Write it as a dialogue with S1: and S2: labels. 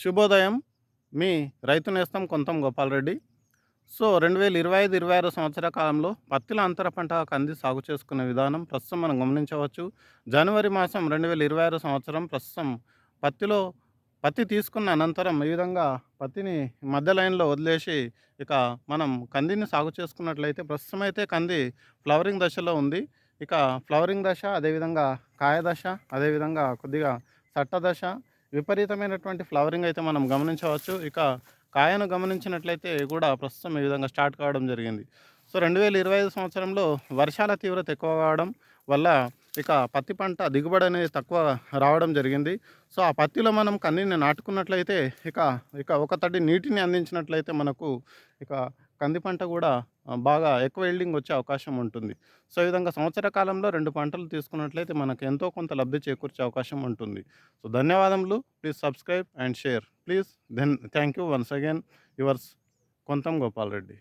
S1: శుభోదయం. మీ రైతు నేస్తం కొంతం గోపాలరెడ్డి సో రెండు వేల ఇరవై ఐదు ఇరవై ఆరు సంవత్సర కాలంలో పత్తిల అంతర పంట కంది సాగు చేసుకునే విధానం ప్రస్తుతం మనం గమనించవచ్చు. జనవరి మాసం రెండు వేల ఇరవై ఆరు సంవత్సరం ప్రస్తుతం పత్తిలో పత్తి తీసుకున్న అనంతరం ఈ విధంగా పత్తిని మధ్య లైన్లో వదిలేసి ఇక మనం కందిని సాగు చేసుకున్నట్లయితే ప్రస్తుతం అయితే కంది ఫ్లవరింగ్ దశలో ఉంది. ఇక ఫ్లవరింగ్ దశ అదేవిధంగా కాయ దశ అదేవిధంగా కొద్దిగా సట్ట దశ విపరీతమైనటువంటి ఫ్లవరింగ్ అయితే మనం గమనించవచ్చు. ఇక కాయను గమనించినట్లయితే కూడా ప్రస్తుతం ఈ విధంగా స్టార్ట్ కావడం జరిగింది. సో రెండు వేల ఇరవై ఐదు సంవత్సరంలో వర్షాల తీవ్రత ఎక్కువ కావడం వల్ల ఇక పత్తి పంట దిగుబడి అనేది తక్కువ రావడం జరిగింది. సో ఆ పత్తిలో మనం కన్నీని నాటుకున్నట్లయితే ఇక ఇక ఒక తడి నీటిని అందించినట్లయితే మనకు ఇక కంది పంట కూడా బాగా ఎక్కువ ఎల్డింగ్ వచ్చే అవకాశం ఉంటుంది. సో ఈ విధంగా సంవత్సర కాలంలో రెండు పంటలు తీసుకున్నట్లయితే మనకు ఎంతో కొంత లబ్ధి చేకూర్చే అవకాశం ఉంటుంది. సో ధన్యవాదములు. Please subscribe and share. Please then thank you once again yours Kontham Gopal Reddy.